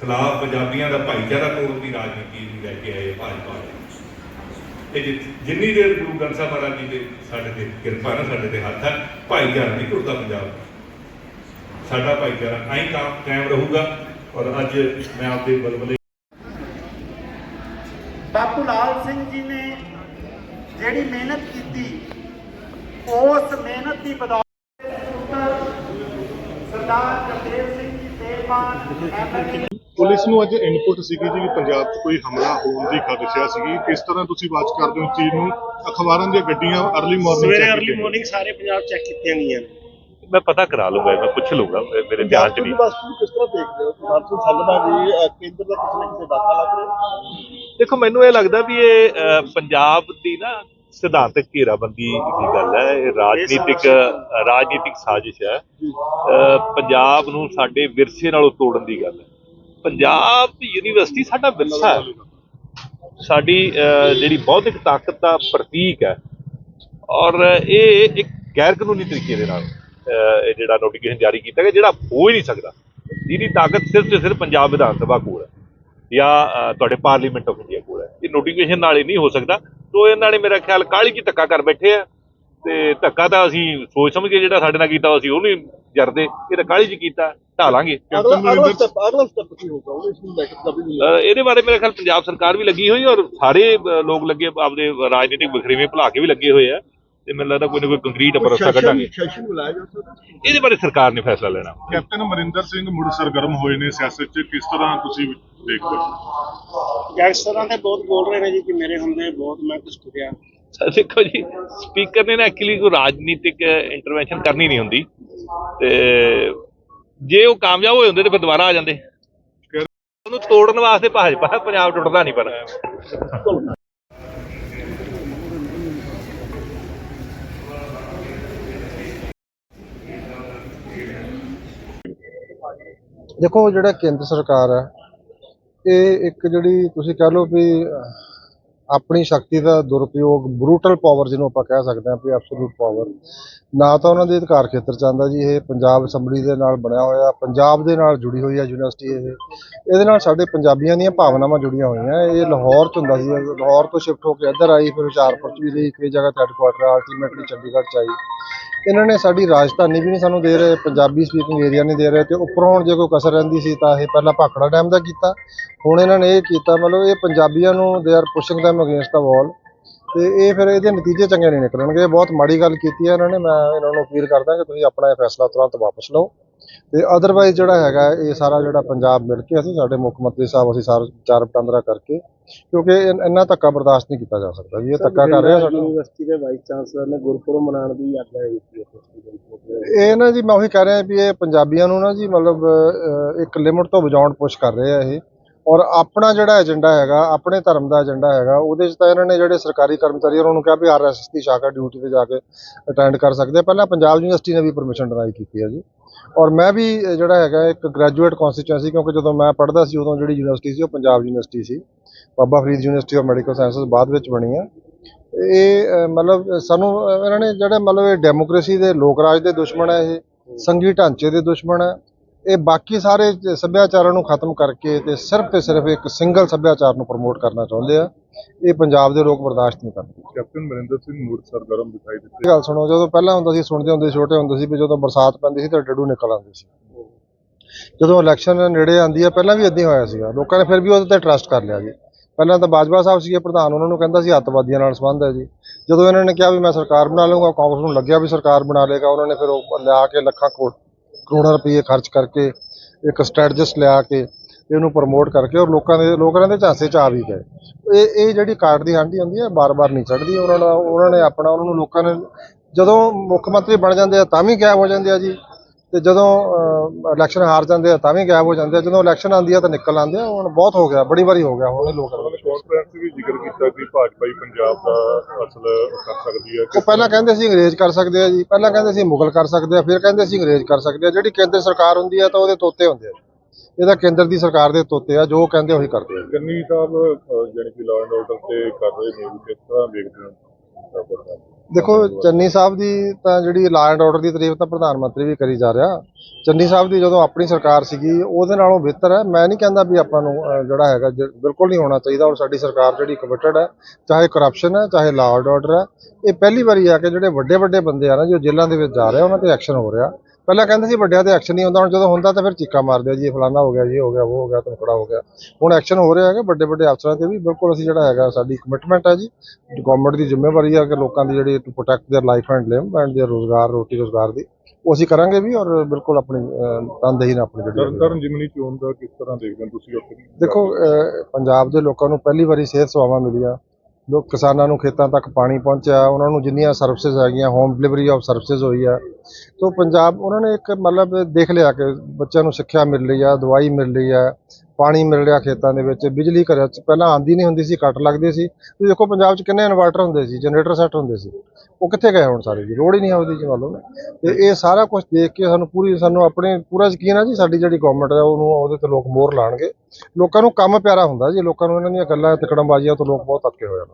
ਖਿਲਾਫ ਪੰਜਾਬੀਆਂ ਦਾ ਭਾਈਚਾਰਾ ਤੋੜਨ ਦੀ ਰਾਜਨੀਤੀ ਨੂੰ ਲੈ ਕੇ ਆਏ ਭਾਜਪਾ ਵਾਲੇ। ਇਹ ਜਿੰਨੀ ਦੇਰ ਗੁਰੂ ਗ੍ਰੰਥ ਸਾਹਿਬ ਮਹਾਰਾਜ ਜੀ ਦੇ ਸਾਡੇ ਤੇ ਕਿਰਪਾ ਨਾ, ਸਾਡੇ ਤੇ ਹੱਥ ਹੈ ਭਾਈਚਾਰਾ ਨਹੀਂ ਟੁੱਟਦਾ ਪੰਜਾਬ ਸਾਡਾ ਭਾਈਚਾਰਾ ਆਈ ਕਾਇਮ ਕਾਇਮ ਰਹੂਗਾ ਔਰ ਅੱਜ ਮੈਂ ਆਪਦੇ ਬਲਬਲੇ ਬਾਪੂ ਲਾਲ ਸਿੰਘ ਜੀ ਨੇ ਜਿਹੜੀ ਮਿਹਨਤ ਕੀਤੀ, ਉਸ ਮਿਹਨਤ ਦੀ ਬਦੌਲਤ ਸਰਦਾਰ ਜਗਦੇਵ ਸਿੰਘ ਜੀ ਸੇਵਾਨ ਐਮਐਲਏ ਪੁਲਿਸ ਨੂੰ ਅੱਜ ਇਨਪੁਟ ਸੀਗੀ ਜੀ ਕਿ ਪੰਜਾਬ 'ਚ ਕੋਈ ਹਮਲਾ ਹੋਣ ਦੀ ਖਦਸ਼ਾ ਸੀਗੀ। ਕਿਸ ਤਰ੍ਹਾਂ ਤੁਸੀਂ ਵਾਚ ਕਰਦੇ ਹੋ ਇਸ ਚੀਜ਼ ਨੂੰ? ਅਖਬਾਰਾਂ ਦੀਆਂ ਗੱਡੀਆਂ ਅਰਲੀ ਮਾਰਨਿੰਗ ਸਵੇਰੇ ਅਰਲੀ ਮਾਰਨਿੰਗ ਸਾਰੇ ਪੰਜਾਬ ਚੈੱਕ ਕੀਤੀਆਂ ਗਈਆਂ। ਮੈਂ ਪਤਾ ਕਰਾ ਲੂੰਗਾ ਮੈਂ ਪੁੱਛ ਲੂੰਗਾ ਮੇ- ਮੇਰੇ ਧਿਆਨ ਚ ਨਹੀਂ। ਯੂਨੀਵਰਸਿਟੀ ਕਿਸ ਤਰ੍ਹਾਂ ਦੇਖਦੇ ਹੋ? ਪਰਸੋਂ ਸੰਗਦਾ ਜੀ ਕੇਂਦਰ ਦਾ ਕਿਸੇ ਨਾ ਕਿਸੇ ਦਾਖਲਾ ਲੱਗ ਰਿਹਾ। ਦੇਖੋ ਮੈਨੂੰ ਇਹ ਲੱਗਦਾ ਵੀ ਇਹ ਪੰਜਾਬ ਦੀ ਨਾ ਸਿਧਾਂਤਕ ਘੇਰਾਬੰਦੀ ਦੀ ਗੱਲ ਹੈ। ਇਹ ਰਾਜਨੀਤਿਕ ਰਾਜਨੀਤਿਕ ਸਾਜ਼ਿਸ਼ ਹੈ। ਪੰਜਾਬ ਨੂੰ ਸਾਡੇ ਵਿਰਸੇ ਨਾਲੋਂ ਤੋੜਨ ਦੀ ਗੱਲ ਹੈ। ਪੰਜਾਬ ਯੂਨੀਵਰਸਿਟੀ ਸਾਡਾ ਵਿਰਸਾ ਹੈ। ਸਾਡੀ ਜਿਹੜੀ ਬੌਧਿਕ ਤਾਕਤ ਦਾ ਪ੍ਰਤੀਕ ਹੈ। ਔਰ ਇਹ ਇੱਕ ਗੈਰ ਕਾਨੂੰਨੀ ਤਰੀਕੇ ਦੇ ਨਾਲ ਇਹ ਜਿਹੜਾ ਨੋਟੀਫਿਕੇਸ਼ਨ ਜਾਰੀ ਕੀਤਾ ਗਿਆ, ਜਿਹੜਾ ਹੋ ਹੀ ਨਹੀਂ ਸਕਦਾ। ਜਿਹਦੀ ਤਾਕਤ ਸਿਰਫ ਤੇ ਸਿਰਫ ਪੰਜਾਬ ਵਿਧਾਨ ਸਭਾ ਕੋਲ ਹੈ, ਜਾਂ ਤੁਹਾਡੇ ਪਾਰਲੀਮੈਂਟ ਆਫ ਇੰਡੀਆ ਕੋਲ ਹੈ। ਇਹ ਨੋਟੀਫਿਕੇਸ਼ਨ ਨਾਲ ਹੀ ਨਹੀਂ ਹੋ ਸਕਦਾ। ਤੋ ਇਹਨਾਂ ਨੇ ਮੇਰਾ ਖਿਆਲ ਕਾਲੀ ਕੀ ਧੱਕਾ ਕਰ ਬੈਠੇ ਆ। ਤੇ ਧੱਕਾ ਤਾਂ ਅਸੀਂ ਸੋਚ ਸਮਝ ਕੇ ਜਿਹੜਾ ਸਾਡੇ ਨਾਲ ਕੀਤਾ, ਅਸੀਂ ਉਹ ਨਹੀਂ ਜਰਦੇ। ਇਹ ਤਾਂ ਕਾਲੀ ਚ ਕੀਤਾ। ਢਾਲਾਂਗੇ ਕੈਪਟਨ ਅਮਰਿੰਦਰ ਅਗਲਾ ਸਟੈਪ ਕੀ ਹੋਊਗਾ? ਉਹ ਇਸ ਨੂੰ ਲੈ ਕੇ ਕਦੇ ਨਹੀਂ ਅਹ ਇਹਦੇ ਬਾਰੇ ਮੇਰੇ ਖਿਆਲ ਪੰਜਾਬ ਸਰਕਾਰ ਵੀ ਲੱਗੀ ਹੋਈ ਔਰ ਸਾਰੇ ਲੋਕ ਲੱਗੇ ਆਪਦੇ ਰਾਜਨੀਤਿਕ ਵਖਰੇਵੇਂ ਭੁਲਾ ਕੇ ਵੀ ਲੱਗੇ ਹੋਏ ਆ। ਤੇ ਮੈਨੂੰ ਲੱਗਦਾ ਕੋਈ ਨਾ ਕੋਈ ਕੰਕਰੀਟ ਅਪਰਸਾ ਕੱਢਾਂਗੇ। ਸੈਸ਼ਨ ਬੁਲਾਇਆ ਜਾ ਸਕਦਾ ਇਹਦੇ ਬਾਰੇ ਸਰਕਾਰ ਨੇ ਫੈਸਲਾ ਲੈਣਾ। ਕੈਪਟਨ ਅਮਰਿੰਦਰ ਸਿੰਘ ਮੁੜ ਸਰਗਰਮ ਹੋਏ ਨੇ ਸਿਆਸਤ 'ਚ। ਕਿਸ ਤਰ੍ਹਾਂ ਤੁਸੀਂ ਦੇਖਦੇ ਹੋ? ਗੈਂਗਸਟਰਾਂ ਤੇ ਬਹੁਤ ਬੋਲ ਰਹੇ ਨੇ ਜੀ ਕਿ ਮੇਰੇ ਹੁੰਦੇ ਬਹੁਤ ਮੈਂ ਕੁਝ ਕਰਿਆ। ਸਰ ਦੇਖੋ ਜੀ ਸਪੀਕਰ ਨੇ ਨਾ ਐਕਚੁਅਲੀ ਕੋਈ ਰਾਜਨੀਤਿਕ ਇੰਟਰਵੈਂਸ਼ਨ ਕਰਨੀ ਨਹੀਂ ਹੁੰਦੀ। ਤੇ ਜੇ ਉਹ ਕਾਮਯਾਬ ਹੋਏ ਹੁੰਦੇ ਤੇ ਫਿਰ ਦੁਬਾਰਾ ਆ ਜਾਂਦੇ। ਉਹਨੂੰ ਤੋੜਨ ਵਾਸਤੇ ਭਾਜਪਾ ਪੰਜਾਬ ਟੁੱਟਦਾ ਨਹੀਂ ਪਰ। ਦੇਖੋ ਜਿਹੜਾ ਕੇਂਦਰ ਸਰਕਾਰ ਹੈ ਇਹ ਇੱਕ ਜਿਹੜੀ ਤੁਸੀਂ ਕਹਿ ਲਓ ਵੀ ਆਪਣੀ ਸ਼ਕਤੀ ਦਾ ਦੁਰਉਪਯੋਗ ਬਰੂਟਲ ਪਾਵਰ ਜਿਹਨੂੰ ਆਪਾਂ ਕਹਿ ਸਕਦੇ ਹਾਂ, ਵੀ ਐਬਸੋਲੂਟ ਪਾਵਰ ਨਾ ਤਾਂ ਉਹਨਾਂ ਦੇ ਅਧਿਕਾਰ ਖੇਤਰ ਚ ਆਉਂਦਾ ਜੀ, ਇਹ ਪੰਜਾਬ ਅਸੈਂਬਲੀ ਦੇ ਨਾਲ ਬਣਿਆ ਹੋਇਆ, ਪੰਜਾਬ ਦੇ ਨਾਲ ਜੁੜੀ ਹੋਈ ਹੈ ਯੂਨੀਵਰਸਿਟੀ ਇਹ। ਇਹਦੇ ਨਾਲ ਸਾਡੇ ਪੰਜਾਬੀਆਂ ਦੀਆਂ ਭਾਵਨਾਵਾਂ ਜੁੜੀਆਂ ਹੋਈਆਂ। ਇਹ ਲਾਹੌਰ ਚ ਹੁੰਦਾ ਸੀ, ਲਾਹੌਰ ਤੋਂ ਸ਼ਿਫਟ ਹੋ ਕੇ ਇੱਧਰ ਆਈ, ਫਿਰ ਹੁਸ਼ਿਆਰਪੁਰ ਚ ਵੀ ਰਹੀ ਕਈ ਜਗ੍ਹਾ ਤੇ ਹੈਡਕੁਆਟਰ ਅਲਟੀਮੇਟਲੀ ਚੰਡੀਗੜ੍ਹ ਚ ਆਈ। ਇਹਨਾਂ ਨੇ ਸਾਡੀ ਰਾਜਧਾਨੀ ਵੀ ਨਹੀਂ ਸਾਨੂੰ ਦੇ ਰਹੇ, ਪੰਜਾਬੀ ਸਪੀਕਿੰਗ ਏਰੀਆ ਨਹੀਂ ਦੇ ਰਹੇ ਤੇ ਉੱਪਰੋਂ ਹੁਣ ਜੇ ਕੋਈ ਕਸਰ ਰਹਿੰਦੀ ਸੀ ਤਾਂ ਇਹ ਪਹਿਲਾਂ ਭਾਖੜਾ ਡੈਮ ਦਾ ਕੀਤਾ। ਹੁਣ ਇਹਨਾਂ ਨੇ ਇਹ ਕੀਤਾ, ਮਤਲਬ ਇਹ ਪੰਜਾਬੀਆਂ ਨੂੰ they are pushing them against the wall ਤੇ ਇਹ ਫਿਰ ਇਹਦੇ ਨਤੀਜੇ ਚੰਗੇ ਨਹੀਂ ਨਿਕਲਣਗੇ। ਇਹ ਬਹੁਤ ਮਾੜੀ ਗੱਲ ਕੀਤੀ ਹੈ ਇਹਨਾਂ ਨੇ। ਮੈਂ ਇਹਨਾਂ ਨੂੰ ਅਪੀਲ ਕਰਦਾ ਕਿ ਤੁਸੀਂ ਆਪਣਾ ਇਹ ਫੈਸਲਾ ਤੁਰੰਤ ਵਾਪਸ ਲਓ। ਤੇ ਅਦਰਵਾਈਜ਼ ਜਿਹੜਾ ਹੈਗਾ ਇਹ ਸਾਰਾ ਜਿਹੜਾ ਪੰਜਾਬ ਮਿਲ ਕੇ ਅਸੀਂ ਸਾਡੇ ਮੁੱਖ ਮੰਤਰੀ ਸਾਹਿਬ ਅਸੀਂ ਸਾਰੇ ਚਾਰ ਵਟਾਂਦਰਾ ਕਰਕੇ ਕਿਉਂਕਿ ਇਨ- ਧੱਕਾ ਬਰਦਾਸ਼ਤ ਨਹੀਂ ਕੀਤਾ ਜਾ ਸਕਦਾ ਜੀ ਇਹ ਧੱਕਾ ਕਰ ਰਿਹਾ ਸਾਡਾ। ਯੂਨੀਵਰਸਿਟੀ ਦੇ ਵਾਈਸ ਚਾਂਸਲਰ ਨੇ ਗੁਰਪੁਰਬ ਮਨਾਉਣ ਦੀ ਆਗਿਆ ਦਿੱਤੀ ਹੈ ਇਹ ਨਾ ਜੀ ਮੈਂ ਉਹੀ ਕਹਿ ਰਿਹਾ ਵੀ ਇਹ ਪੰਜਾਬੀਆਂ ਨੂੰ ਨਾ ਜੀ ਮਤਲਬ ਇੱਕ ਲਿਮਟ ਤੋਂ ਵਜਾਉਣ ਪੁਸ਼ ਕਰ ਰਹੇ ਆ ਇਹ। ਔਰ ਆਪਣਾ ਜਿਹੜਾ ਏਜੰਡਾ ਹੈਗਾ, ਆਪਣੇ ਧਰਮ ਦਾ ਏਜੰਡਾ ਹੈਗਾ, ਉਹਦੇ 'ਚ ਤਾਂ ਇਹਨਾਂ ਨੇ ਜਿਹੜੇ ਸਰਕਾਰੀ ਕਰਮਚਾਰੀ ਉਹਨਾਂ ਨੂੰ ਕਿਹਾ ਵੀ ਆਰਐਸਐਸ ਦੀ ਸ਼ਾਖਾ ਡਿਊਟੀ ਤੇ ਜਾ ਕੇ ਅਟੈਂਡ ਕਰ ਸਕਦੇ ਪਹਿਲਾਂ ਪੰਜਾਬ ਯੂਨੀਵਰਸਿਟੀ ਨੇ ਵੀ ਪਰਮਿਸ਼ਨ ਡਿਨਾਈ ਕੀਤੀ ਹੈ ਜੀ। ਔਰ ਮੈਂ ਵੀ ਜਿਹੜਾ ਹੈਗਾ, ਇੱਕ ਗ੍ਰੈਜੂਏਟ ਕਨਸਟੀਚੁਐਂਸੀ ਕਿਉਂਕਿ ਜਦੋਂ ਮੈਂ ਪੜ੍ਹਦਾ ਸੀ, ਉਦੋਂ ਜਿਹੜੀ ਯੂਨੀਵਰਸਿਟੀ ਸੀ, ਉਹ Punjab university C. Baba Farid university of medical sciences ਬਾਅਦ ਵਿੱਚ ਬਣੀ ਆ। ਇਹ ਮਤਲਬ, ਸਾਨੂੰ ਇਹਨਾਂ ਨੇ ਜਿਹੜਾ ਮਤਲਬ ਇਹ ਡੈਮੋਕ੍ਰੇਸੀ ਦੇ ਲੋਕ ਰਾਜ ਦੇ ਦੁਸ਼ਮਣ ਹੈ ਇਹ ਸੰਘੀ ਢਾਂਚੇ ਦੇ ਦੁਸ਼ਮਣ ਹੈ ਇਹ ਬਾਕੀ ਸਾਰੇ ਸੱਭਿਆਚਾਰਾਂ ਨੂੰ ਖਤਮ ਕਰਕੇ ਤੇ ਸਿਰਫ ਤੇ ਸਿਰਫ ਇੱਕ ਸਿੰਗਲ ਸੱਭਿਆਚਾਰ ਨੂੰ ਪ੍ਰਮੋਟ ਕਰਨਾ ਚਾਹੁੰਦੇ ਆ ਇਹ ਪੰਜਾਬ ਦੇ ਲੋਕ ਬਰਦਾਸ਼ਤ ਨਹੀਂ ਕਰਦੇ। ਕੈਪਟਨ ਅਮਰਿੰਦਰ ਸਿੰਘ ਮੁੜ ਸਰਗਰਮ ਦਿਖਾਈ ਦਿੱਤੇ। ਗੱਲ ਸੁਣੋ ਜਦੋਂ ਪਹਿਲਾਂ ਹੁੰਦਾ ਸੀ ਸੁਣਦੇ ਹੁੰਦੇ ਛੋਟੇ ਹੁੰਦੇ ਸੀ ਵੀ ਜਦੋਂ ਬਰਸਾਤ ਪੈਂਦੀ ਸੀ ਤਾਂ ਡੱਡੂ ਨਿਕਲ ਆਉਂਦੇ ਸੀ। ਜਦੋਂ ਇਲੈਕਸ਼ਨ ਨੇੜੇ ਆਂਦੀ ਆ ਪਹਿਲਾਂ ਵੀ ਇਦਾਂ ਹੀ ਹੋਇਆ ਸੀਗਾ। ਲੋਕਾਂ ਨੇ ਫਿਰ ਵੀ ਉਹਦੇ ਤੇ ਟਰਸਟ ਕਰ ਲਿਆ ਜੀ। ਪਹਿਲਾਂ ਤਾਂ ਬਾਜਵਾ ਸਾਹਿਬ ਸੀਗੇ ਪ੍ਰਧਾਨ ਉਹਨਾਂ ਨੂੰ ਕਹਿੰਦਾ ਸੀ ਅੱਤਵਾਦੀਆਂ ਨਾਲ ਸੰਬੰਧ ਹੈ ਜੀ। ਜਦੋਂ ਇਹਨਾਂ ਨੇ ਕਿਹਾ ਵੀ ਮੈਂ ਸਰਕਾਰ ਬਣਾ ਲਵਾਂਗਾ ਕਾਂਗਰਸ ਨੂੰ ਲੱਗਿਆ ਵੀ ਸਰਕਾਰ ਬਣਾ ਲੇਗਾ ਉਹਨਾਂ ਨੇ ਫਿਰ ਉਹ ਲਿਆ ਕੇ ਲੱਖਾਂ ਕਰੋੜ ਕਰੋੜਾਂ ਰੁਪਏ ਖਰਚ ਕਰਕੇ ਇੱਕ ਸਟ੍ਰੈਟਜਿਸਟ ਲਿਆ ਕੇ ਇਹਨੂੰ ਪ੍ਰਮੋਟ ਕਰਕੇ ਔਰ ਲੋਕਾਂ ਦੇ ਲੋਕਾਂ ਦੇ ਝਾਂਸੇ ਚ ਆ ਵੀ ਗਏ। ਇਹ ਇਹ ਜਿਹੜੀ ਕਾਰਡ ਦੀ ਹਾਂਡੀ ਹੁੰਦੀ ਹੈ ਬਾਰ-ਬਾਰ ਨਹੀਂ ਚੜਦੀ ਉਹਨਾਂ ਦਾ, ਉਹਨਾਂ ਨੇ ਆਪਣਾ, ਉਹਨਾਂ ਨੂੰ ਲੋਕਾਂ ਨੇ ਜਦੋਂ ਮੁੱਖ ਮੰਤਰੀ ਬਣ ਜਾਂਦੇ ਆ ਤਾਂ ਵੀ ਗਾਇਬ ਹੋ ਜਾਂਦੇ ਆ ਜੀ। ਤੇ ਜਦੋਂ ਇਲੈਕਸ਼ਨ ਹਾਰ ਜਾਂਦੇ ਆ ਤਾਂ ਵੀ ਗਾਇਬ ਹੋ ਜਾਂਦੇ ਆ। ਜਦੋਂ ਇਲੈਕਸ਼ਨ ਆਉਂਦੀ ਆ ਤਾਂ ਨਿਕਲ ਆਉਂਦੇ ਆ। ਹੁਣ ਬਹੁਤ ਹੋ ਗਿਆ, ਬੜੀ ਵਾਰੀ ਹੋ ਗਿਆ, ਹੁਣ ਇਹ ਲੋਕ ਕਾਨਫਰੰਸ ਵੀ ਜ਼ਿਕਰ ਕੀਤਾ ਕਿ ਭਾਜਪਾ ਹੀ ਪੰਜਾਬ ਦਾ ਅਸਲ ਕਰ ਸਕਦੀ ਹੈ ਉਹ ਪਹਿਲਾਂ ਕਹਿੰਦੇ ਸੀ ਅੰਗਰੇਜ਼ ਕਰ ਸਕਦੇ ਆ ਜੀ ਪਹਿਲਾਂ ਕਹਿੰਦੇ ਸੀ ਮੁਗਲ ਕਰ ਸਕਦੇ ਆ ਫਿਰ ਕਹਿੰਦੇ ਸੀ ਅੰਗਰੇਜ਼ ਕਰ ਸਕਦੇ ਆ। ਜਿਹੜੀ ਕੇਂਦਰ ਸਰਕਾਰ ਹੁੰਦੀ ਆ ਤਾਂ ਉਹਦੇ ਤੋਤੇ ਹੁੰਦੇ ਆ ਇਹਦਾ ਕੇਂਦਰ ਦੀ ਸਰਕਾਰ ਦੇ ਤੋਤੇ ਆ ਜੋ ਕਹਿੰਦੇ ਉਹੀ ਕਰਦੇ ਆ ਗੰਨੀ ਸਾਹਿਬ ਜਾਣੀ ਕਿ ਲਾਅ ਐਂਡ ਆਰਡਰ ਤੇ ਕਰ ਰਹੇ ਨੇ ਕਿਸ ਤਰ੍ਹਾਂ ਦੇਖਦੇ ਹੋ? ਦੇਖੋ ਚੰਨੀ ਸਾਹਿਬ ਦੀ ਤਾਂ ਜਿਹੜੀ ਲਾਅ ਐਂਡ ਆਰਡਰ ਦੀ ਤਾਰੀਫ ਤਾਂ ਪ੍ਰਧਾਨ ਮੰਤਰੀ ਵੀ ਕਰੀ ਜਾ ਰਿਹਾ। ਚੰਨੀ ਸਾਹਿਬ ਦੀ ਜਦੋਂ ਆਪਣੀ ਸਰਕਾਰ ਸੀਗੀ ਉਹਦੇ ਨਾਲੋਂ ਬਿਹਤਰ ਹੈ। ਮੈਂ ਨਹੀਂ ਕਹਿੰਦਾ ਵੀ ਆਪਾਂ ਨੂੰ ਜਿਹੜਾ ਹੈਗਾ ਬਿਲਕੁਲ ਨਹੀਂ ਹੋਣਾ ਚਾਹੀਦਾ ਔਰ ਸਾਡੀ ਸਰਕਾਰ ਜਿਹੜੀ ਕਮਿਟਡ ਹੈ ਚਾਹੇ ਕਰਪਸ਼ਨ ਹੈ ਚਾਹੇ ਲਾਅ ਐਂਡ ਆਰਡਰ ਹੈ ਇਹ ਪਹਿਲੀ ਵਾਰੀ ਆ ਕਿ ਜਿਹੜੇ ਵੱਡੇ ਵੱਡੇ ਬੰਦੇ ਆ ਨਾ ਜੋ ਜੇਲ੍ਹਾਂ ਦੇ ਵਿੱਚ ਜਾ ਰਹੇ ਉਹਨਾਂ ਤੇ ਐਕਸ਼ਨ ਹੋ ਰਿਹਾ। ਪਹਿਲਾਂ ਕਹਿੰਦੇ ਸੀ ਵੱਡਿਆਂ ਤੇ ਐਕਸ਼ਨ ਨਹੀਂ ਹੁੰਦਾ ਹੁਣ ਜਦੋਂ ਹੁੰਦਾ ਤਾਂ ਫਿਰ ਚੀਕਾਂ ਮਾਰਦੇ ਆ ਜੀ ਇਹ ਫਲਾਨਾ ਹੋ ਗਿਆ ਜੀ ਇਹ ਹੋ ਗਿਆ ਉਹ ਹੋ ਗਿਆ ਤਨਖੜਾ ਹੋ ਗਿਆ ਹੁਣ ਐਕਸ਼ਨ ਹੋ ਰਿਹਾ ਹੈਗਾ ਵੱਡੇ ਵੱਡੇ ਅਫਸਰਾਂ ਤੇ ਵੀ ਬਿਲਕੁਲ ਅਸੀਂ ਜਿਹੜਾ ਹੈਗਾ ਸਾਡੀ ਕਮਿਟਮੈਂਟ ਹੈ ਜੀ ਗਵਰਨਮੈਂਟ ਦੀ ਜ਼ਿੰਮੇਵਾਰੀ ਹੈ ਕਿ ਲੋਕਾਂ ਦੀ ਜਿਹੜੀ to protect their life and limb and their ਰੋਜ਼ਗਾਰ ਰੋਟੀ ਰੋਜ਼ਗਾਰ ਦੀ ਉਹ ਅਸੀਂ ਕਰਾਂਗੇ ਵੀ ਔਰ ਬਿਲਕੁਲ ਆਪਣੀ ਅਹ, ਤਨਦੇਹੀ ਨਾਲ ਆਪਣੀ ਜਿਹੜੀ ਹੈਗੀ। ਤਰਨਤਾਰਨ ਜਿਮਨੀ ਚੋਣ ਦਾ ਕਿਸ ਤਰ੍ਹਾਂ ਦੇਖਦੇ ਹੋ ਤੁਸੀਂ ਉੱਥੇ ਦੇਖੋ ਅਹ, ਪੰਜਾਬ ਦੇ ਲੋਕਾਂ ਨੂੰ ਪਹਿਲੀ ਵਾਰੀ ਸਿਹਤ ਸੇਵਾਵਾਂ ਮਿਲੀਆਂ ਜੋ ਕਿਸਾਨਾਂ ਨੂੰ ਖੇਤਾਂ ਤੱਕ ਪਾਣੀ ਪਹੁੰਚਿਆ, ਉਹਨਾਂ ਨੂੰ ਜਿੰਨੀਆਂ ਸਰਵਿਸਿਜ਼ ਹੈਗੀਆਂ ਹੋਮ ਡਿਲੀਵਰੀ ਆਫ ਸਰਵਿਸਿਜ਼ ਹੋਈ ਆ। ਤੋਂ ਪੰਜਾਬ, ਉਹਨਾਂ ਨੇ ਇੱਕ ਮਤਲਬ ਦੇਖ ਲਿਆ ਕਿ ਬੱਚਿਆਂ ਨੂੰ ਸਿੱਖਿਆ ਮਿਲ ਰਹੀ ਆ, ਦਵਾਈ ਮਿਲ ਰਹੀ ਆ। ਪਾਣੀ ਮਿਲ ਰਿਹਾ ਖੇਤਾਂ ਦੇ ਵਿੱਚ, ਬਿਜਲੀ ਘਰਾਂ 'ਚ ਪਹਿਲਾਂ ਆਂਦੀ ਨਹੀਂ ਹੁੰਦੀ ਸੀ, ਕੱਟ ਲੱਗਦੇ ਸੀ। ਤੁਸੀਂ ਦੇਖੋ ਪੰਜਾਬ 'ਚ ਕਿੰਨੇ ਇਨਵਰਟਰ ਹੁੰਦੇ ਸੀ, ਜਨਰੇਟਰ ਸੈੱਟ ਹੁੰਦੇ ਸੀ। ਉਹ ਕਿੱਥੇ ਗਏ ਹੁਣ ਸਾਰੇ ਜੀ? ਲੋੜ ਹੀ ਨਹੀਂ ਆਉਂਦੀ ਜੀ ਮੰਨ ਲਓ ਨਾ। ਤੇ ਇਹ ਸਾਰਾ ਕੁਝ ਦੇਖ ਕੇ ਸਾਨੂੰ ਪੂਰੀ, ਸਾਨੂੰ ਆਪਣੇ ਪੂਰਾ ਯਕੀਨ ਆ ਜੀ, ਸਾਡੀ ਜਿਹੜੀ ਗਵਰਨਮੈਂਟ ਹੈ ਉਹਨੂੰ, ਉਹਦੇ ਤੇ ਲੋਕ ਮੋਹਰ ਲਾਣਗੇ। ਲੋਕਾਂ ਨੂੰ ਕੰਮ ਪਿਆਰਾ ਹੁੰਦਾ ਜੀ, ਲੋਕਾਂ ਨੂੰ ਇਹਨਾਂ ਦੀਆਂ ਗੱਲਾਂ, ਤਕੜਮਬਾਜ਼ੀਆਂ ਤੋਂ ਲੋਕ ਬਹੁਤ ਅੱਕੇ ਹੋਏ ਹਨ